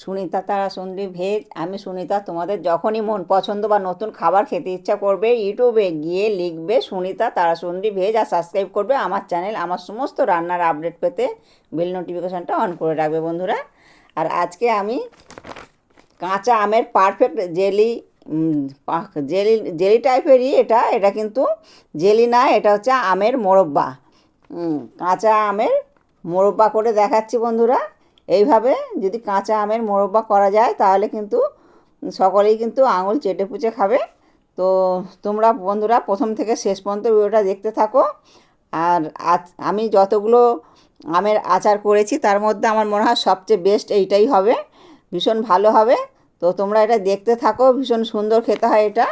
সুনিতা, তারা সুন্দরী ভেজ। আমি সুনিতা, তোমাদের যখনই মন পছন্দ বা নতুন খাবার খেতে ইচ্ছা করবে, ইউটিউবে গিয়ে লিখবে সুনিতা, তারা সুন্দরী ভেজ আর সাবস্ক্রাইব করবে আমার চ্যানেল, আমার সমস্ত রান্নার আপডেট পেতে বেল নোটিফিকেশানটা অন করে রাখবে বন্ধুরা। আর আজকে আমি কাঁচা আমের পারফেক্ট জেলি জেলি জেলি টাইপেরই এটা এটা কিন্তু জেলি না, এটা হচ্ছে আমের মোরব্বা। কাঁচা আমের মোরব্বা করে দেখাচ্ছি বন্ধুরা। এইভাবে যদি কাঁচা আমের মোরব্বা করা যায়, তাহলে কিন্তু সকলেই কিন্তু আঙুল চেটে পুচে খাবে। তো তোমরা বন্ধুরা প্রথম থেকে শেষ পর্যন্ত ভিডিওটা দেখতে থাকো। আর আমি যতগুলো আমের আচার করেছি, তার মধ্যে আমার মনে হয় সবচেয়ে বেস্ট এইটাই হবে। ভীষণ ভালো হবে। তো তোমরা এটা দেখতে থাকো, ভীষণ সুন্দর খেতে হয় এটা।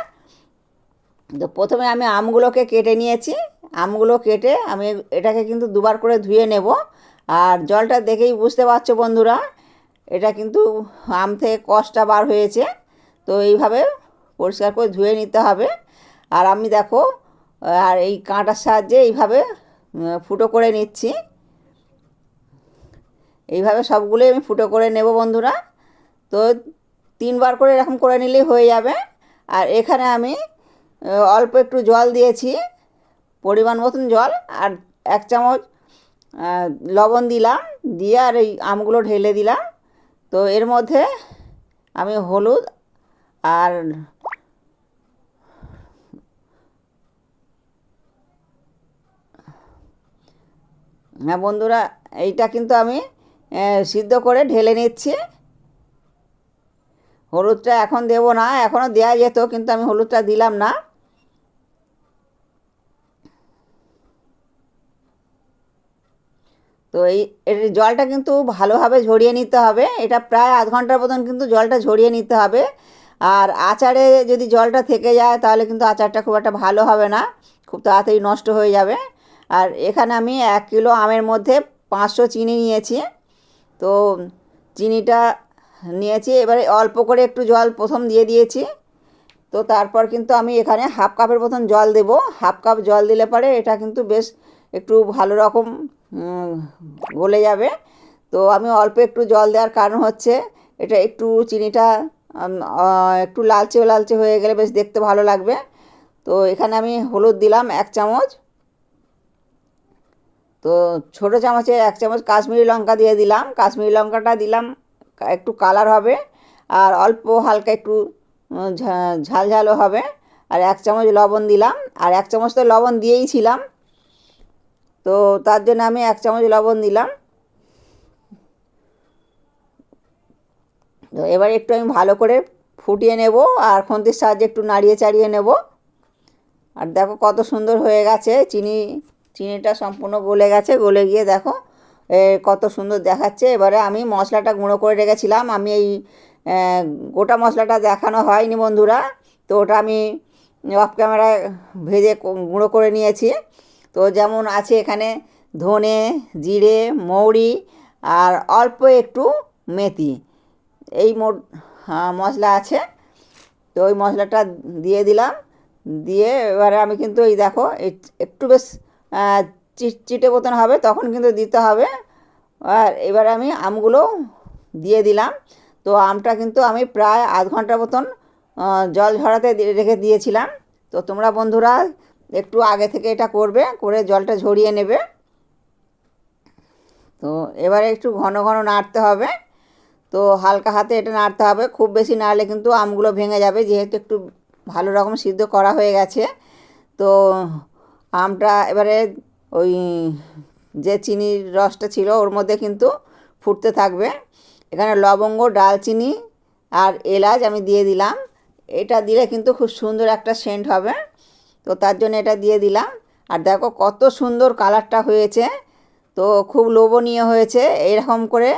তো প্রথমে আমি আমগুলোকে কেটে নিয়েছি। আমগুলো কেটে আমি এটাকে কিন্তু দুবার করে ধুয়ে নেব। আর জলটা দেখেই বুঝতে পারছ বন্ধুরা, এটা কিন্তু আম থেকে কষটা বার হয়েছে, তো এইভাবে পরিষ্কার করে ধুয়ে নিতে হবে। আর আমি দেখো, আর এই কাঁটার সাহায্যে এইভাবে ফুটো করে নিচ্ছি। এইভাবে সবগুলোই আমি ফুটো করে নেব বন্ধুরা, তো তিনবার করে এরকম করে নিলেই হয়ে যাবে। আর এখানে আমি, অল্প একটু জল দিয়েছি, পরিমাণ মতন জল, আর এক চামচ লবণ দিলাম দিয়ে আর এই আমগুলো ঢেলে দিলাম তো এর মধ্যে আমি হলুদ আর হ্যাঁ বন্ধুরা, এইটা কিন্তু আমি সিদ্ধ করে ঢেলে নিচ্ছি। হলুদটা এখন দেবো না, এখনও দেওয়া যেত, কিন্তু আমি হলুদটা দিলাম না। তো এই, এর জলটা কিন্তু ভালোভাবে ঝরিয়ে নিতে হবে। এটা প্রায় আধ ঘণ্টার মতন কিন্তু জলটা ঝরিয়ে নিতে হবে। আর আচারে যদি জলটা থেকে যায়, তাহলে কিন্তু আচারটা খুব একটা ভালো হবে না। খুব তাড়াতাড়ি নষ্ট হয়ে যাবে। আর এখানে আমি এক কিলো আমের মধ্যে পাঁচশো চিনি নিয়েছি। তো চিনিটা নিয়েছি। এবারে অল্প করে একটু জল প্রথম দিয়ে দিয়েছি। তো তারপর কিন্তু আমি এখানে হাফ কাপের মতন জল দেব। হাফ কাপ জল দিলে পরে এটা কিন্তু বেশ একটু ভালো রকম গলে যাবে। তো আমি অল্প একটু জল দেওয়ার কারণ হচ্ছে এটা একটু চিনিটা একটু লালচে লালচে হয়ে গেলে বেশ দেখতে ভালো লাগবে। তো এখানে আমি হলুদ দিলাম এক চামচ। তো ছোটো চামচে এক চামচ কাশ্মীরি লঙ্কা দিয়ে দিলাম। কাশ্মীরি লঙ্কাটা দিলাম একটু কালার হবে আর অল্প হালকা একটু উম, ঝা- ঝাল ঝালও হবে। আর এক চামচ লবণ দিলাম। আর এক চামচ তো লবণ দিয়েই ছিলাম। তো তার জন্য আমি এক চামচ লবণ দিলাম। তো এবার একটু আমি ভালো করে ফুটিয়ে নেব আর খন্তির সাহায্যে একটু নাড়িয়ে চাড়িয়ে নেব। আর দেখো কত সুন্দর হয়ে গেছে, চিনি, চিনিটা সম্পূর্ণ গলে গেছে, গলে গিয়ে দেখো কত সুন্দর দেখাচ্ছে। এবারে আমি মশলাটা গুঁড়ো করে রেখেছিলাম, আমি এই গোটা মশলাটা দেখানো হয়নি বন্ধুরা। তো ওটা আমি অফ ক্যামেরায় ভেজে গুঁড়ো করে নিয়েছি। তো যেমন আছে এখানে ধনে জিরে মৌরি আর অল্প একটু মেথি। এই মোট আহ, মশলা আছে। তো ওই মশলাটা দিয়ে দিলাম। দিয়ে এবারে আমি কিন্তু এই দেখো একটু বেশ আহ, চি- চিটে মতন হবে তখন কিন্তু দিতে হবে। আর এবার আমি আমগুলো দিয়ে দিলাম। তো আমটা কিন্তু আমি প্রায় আধ ঘণ্টার মতন জল ঝরাতে রেখে দিয়েছিলাম। তো তোমরা বন্ধুরা একটু আগে থেকে এটা করবে, করে জলটা ঝরিয়ে নেবে। তো এবারে একটু ঘন ঘন নাড়তে হবে। তো হালকা হাতে এটা নাড়তে হবে। খুব বেশি নাড়লে কিন্তু আমগুলো ভেঙে যাবে, যেহেতু একটু ভালো রকম সিদ্ধ করা হয়ে গেছে। তো আমটা এবারে ওই যে চিনির রসটা ছিল, ওর মধ্যে কিন্তু ফুটতে থাকবে। এখানে লবঙ্গ, ডালচিনি আর এলাচ আমি দিয়ে দিলাম। এটা দিলে কিন্তু খুব সুন্দর একটা সেন্ট হবে। তো তার জন্য এটা দিয়ে দিলাম। আর দেখো কত সুন্দর কালারটা হয়েছে। তো খুব লোভনীয় হয়েছে। এরকম করে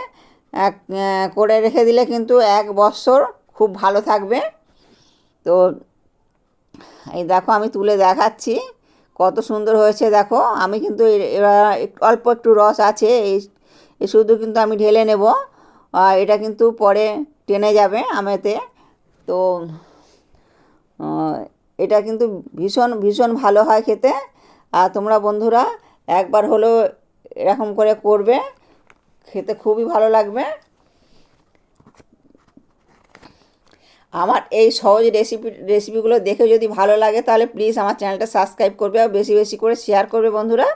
করে রেখে দিলে কিন্তু এক বছর খুব ভালো থাকবে। তো এই দেখো আমি তুলে দেখাচ্ছি। কত সুন্দর হয়েছে দেখো। আমি কিন্তু অল্প একটু রস আছে। এই শুধু কিন্তু আমি ঢেলে নেব। এটা কিন্তু পরে টেনে যাবে আমেতে। তো এটা কিন্তু ভীষণ ভীষণ ভালো হয় খেতে। আর তোমরা বন্ধুরা, একবার হলেও এরকম করে করবে। খেতে খুবই ভালো লাগবে। আমার এই সহজ রেসিপি রেসিপিগুলো দেখে যদি ভালো লাগে, তাহলে প্লিজ আমার চ্যানেলটা সাবস্ক্রাইব করবে আর বেশি বেশি করে শেয়ার করবে বন্ধুরা।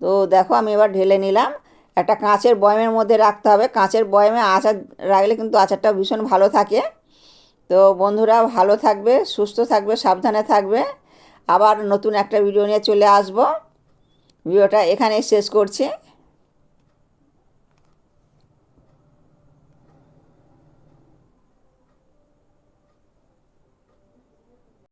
তো দেখো, আমি এবার ঢেলে নিলাম। একটা কাঁচের বয়মের মধ্যে রাখতে হবে। কাঁচের বয়মে আচার রাখলে কিন্তু আচারটা ভীষণ ভালো থাকে। তো বন্ধুরা, ভালো থাকবে, সুস্থ থাকবে, সাবধানে থাকবে। আবার নতুন একটা ভিডিও নিয়ে চলে আসব। ভিডিওটা এখানেই শেষ করছি।